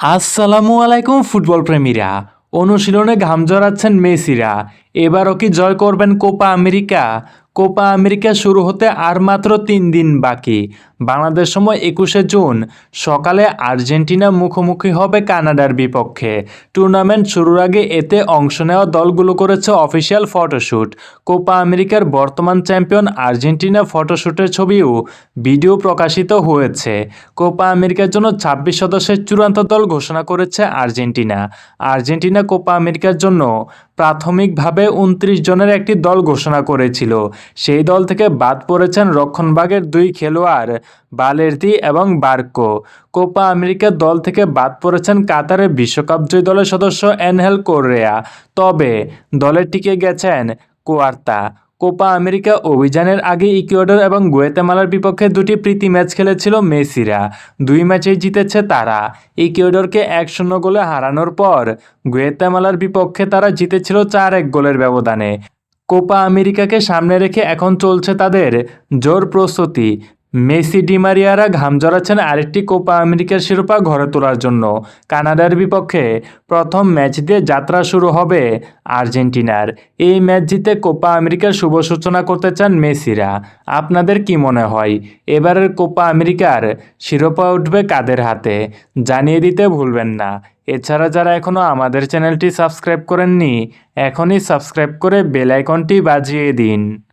আসসালামু আলাইকুম ফুটবল প্রেমীরা। অনুশীলনে ঘাম জড়াচ্ছেন মেসিরা। এবারও কি জয় করবেন কোপা আমেরিকা? কোপা আমেরিকা শুরু হতে আর মাত্র তিন দিন বাকি। বাংলাদেশ সময় একুশে জুন। সকালে আর্জেন্টিনা মুখোমুখি হবে কানাডার বিপক্ষে। টুর্নামেন্ট শুরুর আগে এতে অংশ নেওয়া দলগুলো করেছে অফিসিয়াল ফটোশ্যুট কোপা আমেরিকার বর্তমান চ্যাম্পিয়ন আর্জেন্টিনা ফটোশ্যুটের ছবিও ভিডিও প্রকাশিত হয়েছে। কোপা আমেরিকার জন্য ছাব্বিশ সদস্যের চূড়ান্ত দল ঘোষণা করেছে আর্জেন্টিনা। আর্জেন্টিনা কোপা আমেরিকার জন্য প্রাথমিকভাবে উনত্রিশ জনের একটি দল ঘোষণা করেছিল। সেই দল থেকে বাদ পড়েছেন রক্ষণবাগের দুই খেলোয়াড়, বালেরতি এবং বার্কো। কোপা আমেরিকার দল থেকে বাদ পড়েছেন কাতারের বিশ্বকাপ জয়ী দলের সদস্য এনহেল কোররেয়া। তবে দলে টিকে গেছেন কোয়ার্তা। কোপা আমেরিকা অভিযানের আগে ইকুয়েডর এবং গুয়েতেমালার বিপক্ষে দুটি প্রীতি ম্যাচ খেলেছিল মেসিরা। দুই ম্যাচেই জিতেছে তারা। ইকুয়েডরকে এক শূন্য গোলে হারানোর পর গুয়েতেমালার বিপক্ষে তারা জিতেছিল চার এক গোলের ব্যবধানে। কোপা আমেরিকাকে সামনে রেখে এখন চলছে তাদের জোর প্রস্তুতি। মেসি ডিমারিয়ারা ঘাম জড়াচ্ছেন আরেকটি কোপা আমেরিকার শিরোপা ঘরে তোলার জন্য। কানাডার বিপক্ষে প্রথম ম্যাচ দিয়ে যাত্রা শুরু হবে আর্জেন্টিনার। এই ম্যাচ জিতে কোপা আমেরিকার শুভ সূচনা করতে চান মেসিরা। আপনাদের কি মনে হয়? এবারের কোপা আমেরিকার শিরোপা উঠবে কাদের হাতে? জানিয়ে দিতে ভুলবেন না। এছাড়া যারা এখনও আমাদের চ্যানেলটি সাবস্ক্রাইব করেননি, এখনই সাবস্ক্রাইব করে বেল আইকনটি বাজিয়ে দিন।